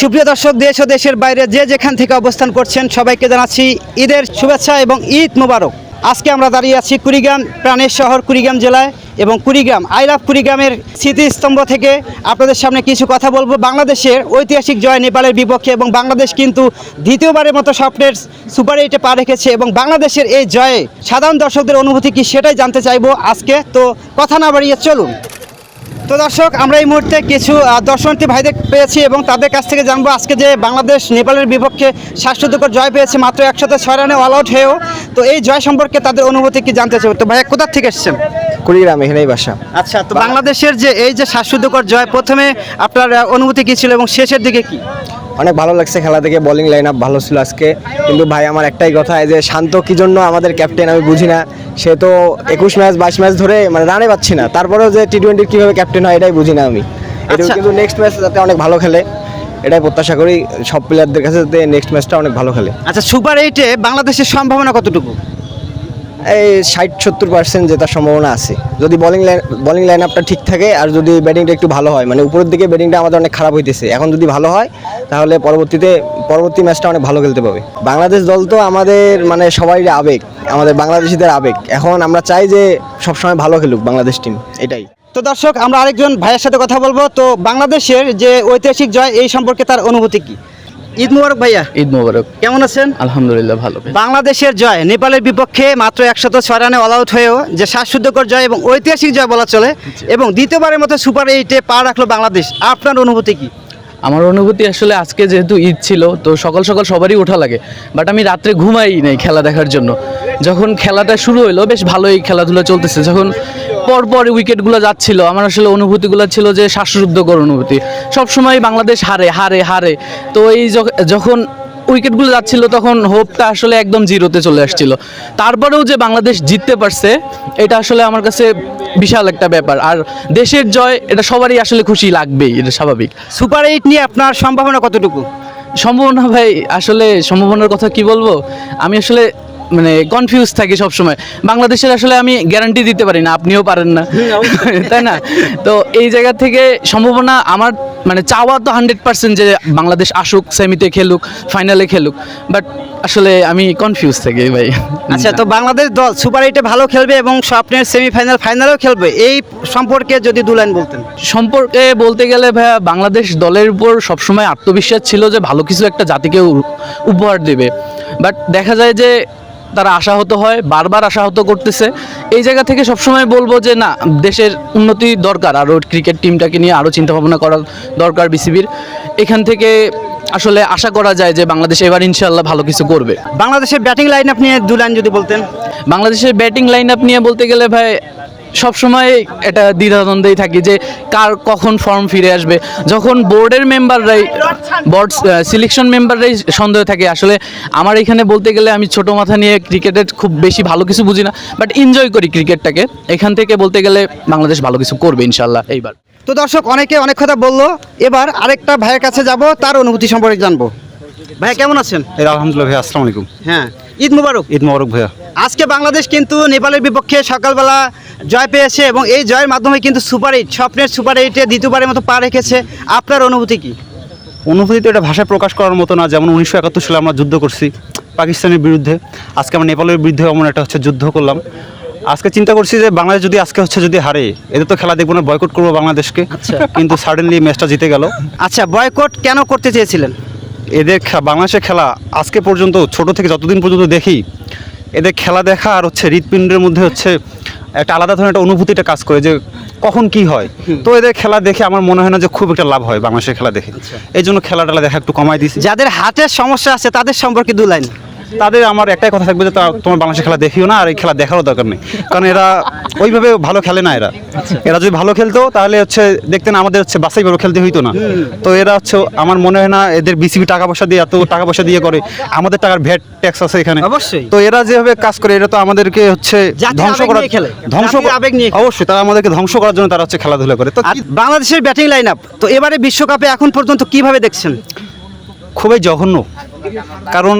সুপ্রিয় দর্শক, দেশ ও দেশের বাইরে যে যেখান থেকে অবস্থান করছেন, সবাইকে জানাচ্ছি ঈদের শুভেচ্ছা এবং ঈদ মোবারক। আজকে আমরা দাঁড়িয়ে আছি কুড়িগ্রাম, প্রাণের শহর কুড়িগ্রাম জেলায় এবং কুড়িগ্রাম, আই লাভ কুড়িগ্রামের স্মৃতিস্তম্ভ থেকে আপনাদের সামনে কিছু কথা বলব। বাংলাদেশের ঐতিহাসিক জয় নেপালের বিপক্ষে এবং বাংলাদেশ কিন্তু দ্বিতীয়বারের মতো স্বপ্নের সুপার এইটে পা রেখেছে এবং বাংলাদেশের এই জয়ে সাধারণ দর্শকদের অনুভূতি কি সেটাই জানতে চাইব আজকে। তো কথা না বাড়িয়ে চলুন। তো দর্শক আমরা এই মুহূর্তে কিছু দর্শনার্থী ভাইদের পেয়েছি এবং তাদের কাছ থেকে জানব আজকে যে বাংলাদেশ নেপালের বিপক্ষে শ্বাসরুদ্ধকর জয় পেয়েছে মাত্র একসাথে ছয় রানে অল আউট হয়েও। তো এই জয় সম্পর্কে তাদের অনুভূতি কি জানতে চাই তো ভাইয়া কোথার থেকে এসেছেন? কুড়িগ্রাম এখানেই বাসা। আচ্ছা তো বাংলাদেশের যে এই যে শ্বাসরুদ্ধকর জয় প্রথমে আপনার অনুভূতি কী ছিল এবং শেষের দিকে কি? অনেক ভালো লাগছে খেলা থেকে বোলিং লাইন আপ ভালো ছিল আজকে। কিন্তু ভাই আমার একটাই কথা যে শান্ত কি জন্য আমাদের ক্যাপ্টেন আমি বুঝি না। সে তো একুশ ম্যাচ বাইশ ম্যাচ ধরে মানে রানে পাচ্ছি না। তারপরেও যে টি টোয়েন্টির কীভাবে ক্যাপ্টেন হয় এটাই বুঝি না আমি। এটা আচ্ছা। কিন্তু নেক্সট ম্যাচ যাতে অনেক ভালো খেলে এটাই প্রত্যাশা করি। সব প্লেয়ারদের কাছে যাতে নেক্সট ম্যাচটা অনেক ভালো খেলে। আচ্ছা সুপার এইটে বাংলাদেশের সম্ভাবনা কতটুকু? এই ষাট, সত্তর পার্সেন্ট জেতার সম্ভাবনা আছে। যদি বলিং লাইন বোলিং লাইন আপটা ঠিক থাকে, আর যদি ব্যাটিংটা একটু ভালো হয় মানে উপরের দিকে ব্যাটিংটা আমাদের অনেক খারাপ হইতেছে। এখন যদি ভালো হয়, তাহলে পরবর্তীতে, পরবর্তী ম্যাচটা অনেক ভালো খেলতে পাবে। বাংলাদেশ দল তো আমাদের মানে সবাই আবেগ, আমাদের বাংলাদেশিদের আবেগ। এখন আমরা চাই যে সবসময় ভালো খেলুক বাংলাদেশ টিম এটাই। তো দর্শক, আমরা আরেকজন ভাইয়ের সাথে কথা বলব। তো বাংলাদেশের যে ঐতিহাসিক জয়, এই সম্পর্কে তার অনুভূতি কি? ঈদ মুবারক ভাইয়া। ঈদ মোবারক। কেমন আছেন? আলহামদুলিল্লাহ ভালো। বাংলাদেশের জয় নেপালের বিপক্ষে মাত্র একশত ছয় রানে অল আউট হয়েও যে শ্বাসরুদ্ধকর জয় এবং ঐতিহাসিক জয় বলা চলে এবং দ্বিতীয়বারের মতো সুপার এইটে পা রাখল বাংলাদেশ। আপনার অনুভূতি কি? আমার অনুভূতি আসলে আজকে যেহেতু ঈদ ছিল তো সকাল সকাল সবারই ওঠা লাগে। বাট আমি রাত্রে ঘুমাই নাই খেলা দেখার জন্য। যখন খেলাটা শুরু হলো বেশ ভালোই খেলাধুলা চলতেছে। যখন পর পর উইকেটগুলো যাচ্ছিল। আমার আসলে অনুভূতিগুলো ছিল যে শ্বাসরুদ্ধকর অনুভূতি। সবসময় বাংলাদেশ হারে হারে হারে। তো এই যখ- যখন উইকেটগুলো যাচ্ছিল তখন হোপটা আসলে একদম জিরোতে চলে আসছিল। তারপরেও যে বাংলাদেশ জিততে পারছে এটা আসলে আমার কাছে বিশাল একটা ব্যাপার। আর দেশের জয় এটা সবারই আসলে খুশি লাগবেই এটা স্বাভাবিক। সুপার এইট নিয়ে আপনার সম্ভাবনা কতটুকু? সম্ভাবনা ভাই আসলে সম্ভাবনার কথা কি বলব? আমি আসলে মানে কনফিউজ থাকি সবসময়। বাংলাদেশের আসলে আমি গ্যারান্টি দিতে পারি না আপনিও পারেন না। তাই না? তো এই জায়গা থেকে সম্ভাবনা আমার মানে চাওয়া তো হান্ড্রেড পার্সেন্ট যে বাংলাদেশ আসুক সেমিতে খেলুক ফাইনালে খেলুক। বাট আসলে আমি কনফিউজ থাকি ভাই। আচ্ছা তো বাংলাদেশ দল সুপার এইটে ভালো খেলবে এবং স্বপ্নের সেমিফাইনাল ফাইনালেও খেলবে এই সম্পর্কে যদি দু লাইন বলতেন। সম্পর্কে বলতে গেলে ভাইয়া বাংলাদেশ দলের উপর সবসময় আত্মবিশ্বাস ছিল যে ভালো কিছু একটা জাতিকে উপহার দেবে। বাট দেখা যায় যে তারা আশাহত হয় বারবার আশাহত করতেছে। এই জায়গা থেকে সবসময় বলব যে না দেশের উন্নতি দরকার। আরও ক্রিকেট টিমটাকে নিয়ে আরও চিন্তাভাবনা করা দরকার বিসিবির। এখান থেকে আসলে আশা করা যায় যে বাংলাদেশ এবার ইনশাল্লাহ ভালো কিছু করবে। বাংলাদেশের ব্যাটিং লাইন আপনি দু লাইন যদি বলতেন। বাংলাদেশের ব্যাটিং লাইন আপ নিয়ে বলতে গেলে ভাই সবসময় এটা দ্বিধাদ্বন্দ্বেই থাকি যে কার কখন ফর্ম ফিরে আসবে। যখন বোর্ডের মেম্বাররাই বোর্ড সিলেকশন মেম্বাররাই সন্দেহ থাকে আসলে আমার এখানে বলতে গেলে আমি ছোট মাথা নিয়ে ক্রিকেটের খুব বেশি ভালো কিছু বুঝি না বাট এনজয় করি ক্রিকেটটাকে এখান থেকে বলতে গেলে বাংলাদেশ ভালো কিছু করবে ইনশাল্লাহ এইবার। তো দর্শক অনেকে অনেক কথা বলল। এবার আরেকটা ভাইয়ের কাছে যাব তার অনুভূতি সম্পর্কে জানব। ভাইয়া কেমন আছেন? এই আলহামদুলিল্লাহ ভাইয়া আসসালামু আলাইকুম। হ্যাঁ। ঈদ মুবারক। ঈদ মোবারক ভাইয়া। আজকে বাংলাদেশ কিন্তু নেপালের বিপক্ষে সকালবেলা জয় পেয়েছে এবং এই জয়ের মাধ্যমে কিন্তু সুপার এইট স্বপ্নের সুপার এইটে দ্বিতীয়বারের মতো পা রেখেছে। আপনার অনুভূতি কি? অনুভূতি তো এটা ভাষায় প্রকাশ করার মতো না যেমন উনিশশো একাত্তর সালে আমরা যুদ্ধ করছি পাকিস্তানের বিরুদ্ধে। আজকে আমরা নেপালের বিরুদ্ধে এমন একটা হচ্ছে যুদ্ধ করলাম। আজকে চিন্তা করছি যে বাংলাদেশ যদি আজকে হচ্ছে যদি হারে এদের তো খেলা দেখব না বয়কট করব বাংলাদেশকে। কিন্তু সাডেনলি ম্যাচটা জিতে গেল। আচ্ছা বয়কট কেন করতে চেয়েছিলেন? এদের বাংলাদেশের খেলা আজকে পর্যন্ত ছোট থেকে যতদিন পর্যন্ত দেখি এদের খেলা দেখা আর হচ্ছে হৃৎপিণ্ডের মধ্যে হচ্ছে একটা আলাদা ধরনের একটা অনুভূতিটা কাজ করে যে কখন কি হয়। তো এদের খেলা দেখে আমার মনে হয় না যে খুব একটা লাভ হয় বাংলাদেশের খেলা দেখে। এই জন্য খেলা টেলা দেখা একটু কমাই দিয়েছি যাদের হাতের সমস্যা আছে তাদের সম্পর্কে দু লাইন। তাদের আমার একটাই কথা থাকবে যে তোমার বাংলাদেশের খেলা দেখিও না আর এই খেলা দেখারও দরকার নেই। কারণ এরা ওইভাবে ভালো খেলে না এরা। এরা যদি ভালো খেলতো তাহলে হচ্ছে দেখতেন আমাদের হচ্ছে বাসাই ভালো খেলতে হইতো না। তো এরা হচ্ছে আমার মনে হয় না এদের বিসিবি টাকা পয়সা দিয়ে এত টাকা পয়সা দিয়ে করে আমাদের টাকার ভ্যাট ট্যাক্স আছে এখানে। অবশ্যই। তো এরা যেভাবে কাজ করে এটা তো আমাদেরকে হচ্ছে ধ্বংস করার খেলে। ধ্বংস আবেগ নিয়ে অবশ্যই তারা আমাদেরকে ধ্বংস করার জন্য তারা হচ্ছে খেলাধুলা করে। তো বাংলাদেশের ব্যাটিং লাইন আপ তো এবারে বিশ্বকাপে এখন পর্যন্ত কীভাবে দেখছেন? খুবই জঘন্য। কারণ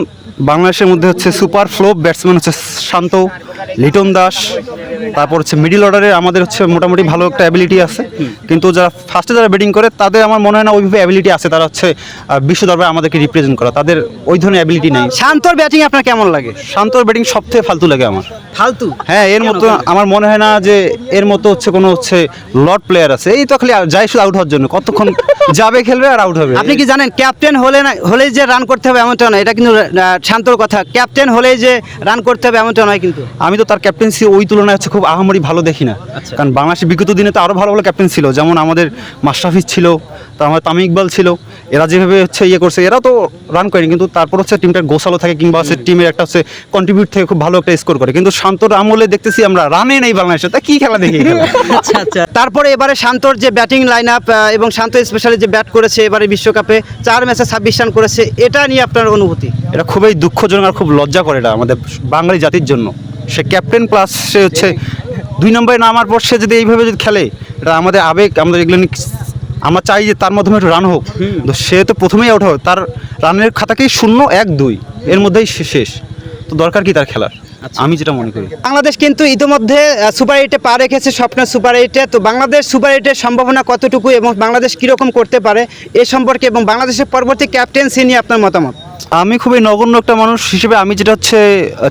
বাংলাদেশের মধ্যে হচ্ছে সুপার ফ্লো ব্যাটসম্যান হচ্ছে শান্ত লিটন দাস তারপর হচ্ছে মিডিল অর্ডারে আমাদের হচ্ছে মোটামুটি ভালো একটা অ্যাবিলিটি আছে। কিন্তু যারা ফার্স্টে যারা ব্যাটিং করে তাদের আমার মনে হয় না ওইভাবে অ্যাবিলিটি আছে। তারা হচ্ছে বিশ্ব দরবারে আমাদেরকে রিপ্রেজেন্ট করা। তাদের ওই ধরনের অ্যাবিলিটি নেই। শান্তর ব্যাটিং আপনার কেমন লাগে? শান্তর ব্যাটিং সব থেকে ফালতু লাগে আমার। ফালতু? হ্যাঁ এর মতো আমার মনে হয় না যে এর মতো হচ্ছে কোনো হচ্ছে লট প্লেয়ার আছে। এই তো খালি যাই শুধু আউট হওয়ার জন্য। কতক্ষণ যাবে খেলবে আর আউট হবে। আপনি কি জানেন ক্যাপ্টেন হলে না হলেই যে রান করতে হবে এমনটা না এটা কিন্তু শান্তর কথা ক্যাপ্টেন হলেই যে রান করতে হবে এমনটা নয় কিন্তু। আমি তো তার ক্যাপ্টেন্সি ওই তুলনায় হচ্ছে খুব আহামরি ভালো দেখি না। আচ্ছা। কারণ বাংলাদেশের বিগত দিনে তো আরও ভালো ভালো ক্যাপ্টেন ছিল যেমন আমাদের মাশরাফিজ ছিল তার আমাদের তামিম ইকবাল ছিল। এরা যেভাবে হচ্ছে ইয়ে করছে এরা তো রান করেনি কিন্তু তারপর হচ্ছে টিমটা গোসালো থাকে কিংবা হচ্ছে টিমের একটা হচ্ছে কন্ট্রিবিউট থেকে খুব ভালো একটা স্কোর করে। কিন্তু শান্তর আমলে দেখতেছি আমরা রানে নেই বাংলাদেশে তা কি খেলা দেখি আচ্ছা আচ্ছা। তারপরে এবারে শান্তর যে ব্যাটিং লাইন আপ এবং শান্ত স্পেশালি যে ব্যাট করেছে এবারে বিশ্বকাপে চার ম্যাচে ছাব্বিশ রান করেছে এটা নিয়ে আপনার অনুভূতি? এটা খুবই দুঃখজনক আর খুব লজ্জা করে এটা আমাদের বাঙালি জাতির জন্য। সে ক্যাপ্টেন প্লাস সে হচ্ছে দুই নম্বরে নামার পর সে যদি এইভাবে যদি খেলে এটা আমাদের আবেগ আমাদের এগুলো আমরা চাই যে তার মাধ্যমে একটু রান হোক। তো সে তো প্রথমেই আউট হোক তার রানের খাতাকেই শূন্য এক দুই। এর মধ্যেই শেষ। তো দরকার কি তার খেলার? আমি যেটা মনে করি। বাংলাদেশ কিন্তু ইতিমধ্যে সুপার এইটে পা রেখেছে স্বপ্ন সুপার এইটে তো বাংলাদেশ সুপার এইটের সম্ভাবনা কতটুকু এবং বাংলাদেশ কীরকম করতে পারে এ সম্পর্কে এবং বাংলাদেশের পরবর্তী ক্যাপ্টেন্সি নিয়ে আপনার মতামত? আমি খুবই নগণ্য একটা মানুষ হিসেবে আমি যেটা হচ্ছে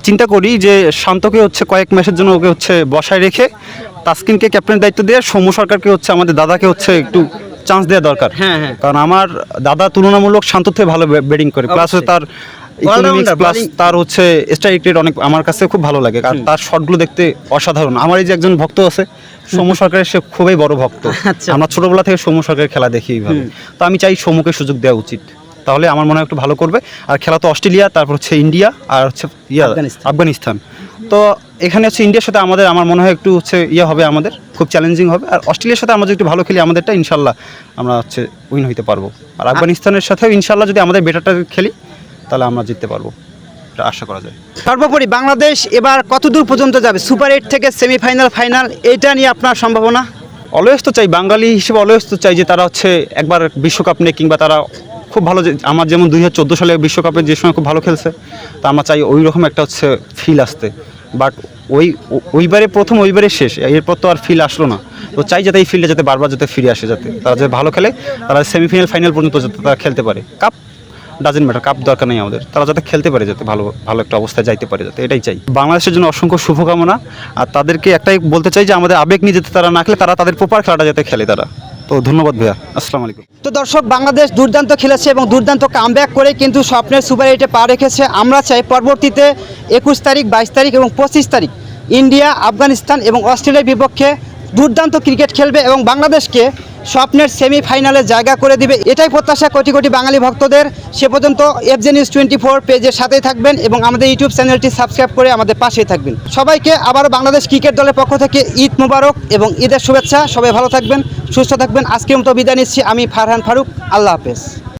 চিন্তা করি যে শান্তকে হচ্ছে কয়েক ম্যাচের জন্য ওকে হচ্ছে বসায় রেখে তাসকিনকে ক্যাপ্টেন দায়িত্ব দিয়ে সৌম্য সরকারকে হচ্ছে আমাদের দাদাকে হচ্ছে একটু চান্স দেওয়া দরকার। হ্যাঁ, হ্যাঁ। কারণ আমার দাদা তুলনামূলক শান্ত থেকে ভালো ব্যাটিং করে। প্লাস। তার ইকোনমিক্স প্লাস তার হচ্ছে স্ট্রাইক রেট অনেক আমার কাছে খুব ভালো লাগে। কারণ তার শটগুলো দেখতে অসাধারণ। আমার এই যে একজন ভক্ত আছে সৌম্য সরকারের সে খুবই বড় ভক্ত। আচ্ছা। আমরা ছোটবেলা থেকে সৌম্য সরকারের খেলা দেখি এইভাবে। তো আমি চাই সৌম্যকে সুযোগ দেওয়া উচিত। তাহলে আমার মনে হয় একটু ভালো করবে। আর খেলা তো অস্ট্রেলিয়া তারপর হচ্ছে ইন্ডিয়া আর হচ্ছে ইয়া। আফগানিস্তান। তো এখানে হচ্ছে ইন্ডিয়ার সাথে আমাদের আমার মনে হয় একটু হচ্ছে ইয়ে হবে আমাদের খুব চ্যালেঞ্জিং হবে। আর অস্ট্রেলিয়ার সাথে আমরা যদি একটু ভালো খেলি আমাদেরটা ইনশাল্লাহ আমরা হচ্ছে উইন হইতে পারব। আর আফগানিস্তানের সাথেও ইনশাল্লাহ যদি আমাদের বেটারটা খেলি তাহলে আমরা জিততে পারব। এটা আশা করা যায়। সর্বোপরি বাংলাদেশ এবার কত দূর পর্যন্ত যাবে? সুপার এইট থেকে সেমিফাইনাল ফাইনাল এটা নিয়ে আপনার সম্ভাবনা? অলওয়েজ তো চাই বাঙালি হিসেবে অলওয়েজ তো চাই যে তারা হচ্ছে একবার বিশ্বকাপ নিয়ে কিংবা তারা খুব ভালো আমার যেমন দুই হাজার চোদ্দ সালে বিশ্বকাপে যে সময় খুব ভালো খেলছে তা আমরা চাই ওই রকম একটা হচ্ছে ফিল আসতে। বাট ওই, ওইবারে প্রথম, ওইবারে শেষ। এরপর তো আর ফিল আসলো না। তো চাই যাতে এই ফিল্ডে যাতে বারবার যাতে ফিরে আসে, যাতে তারা যাতে ভালো খেলে, তারা সেমিফাইনাল ফাইনাল পর্যন্ত যাতে তারা খেলতে পারে। কাপ ডাজেন্ট ম্যাটার কাপ দরকার নেই আমাদের। তারা যাতে খেলতে পারে, যাতে ভালো ভালো একটা অবস্থায় যাইতে পারে, যাতে এটাই চাই। বাংলাদেশের জন্য অসংখ্য শুভকামনা। আর তাদেরকে একটাই বলতে চাই যে, আমাদের আবেগ নিয়ে যাতে তারা না খেলে, তারা তাদের প্রপার খেলাটা যাতে খেলে তারা। তো ধন্যবাদ ভাইয়া। আসসালামু আলাইকুম। তো দর্শক, বাংলাদেশ দুর্দান্ত খেলেছে এবং দুর্দান্ত কামব্যাক করে কিন্তু স্বপ্নের সুপার এইটে পা রেখেছে। আমরা চাই পরবর্তীতে একুশ তারিখ, বাইশ তারিখ এবং পঁচিশ তারিখ ইন্ডিয়া, আফগানিস্তান এবং অস্ট্রেলিয়ার বিপক্ষে দুর্দান্ত ক্রিকেট খেলবে এবং বাংলাদেশকে স্বপ্নের সেমিফাইনালে জায়গা করে দিবে। এটাই প্রত্যাশা কোটি কোটি বাঙালি ভক্তদের। সে পর্যন্ত এফজে নিউজ টোয়েন্টি ফোর পেজের সাথেই থাকবেন এবং আমাদের ইউটিউব চ্যানেলটি সাবস্ক্রাইব করে আমাদের পাশেই থাকবেন। সবাইকে আবারও বাংলাদেশ ক্রিকেট দলের পক্ষ থেকে ঈদ মুবারক এবং ঈদের শুভেচ্ছা। সবাই ভালো থাকবেন, সুস্থ থাকবেন। আজকের মতো বিদায় নিচ্ছি। আমি ফারহান ফারুক। আল্লাহ হাফেজ।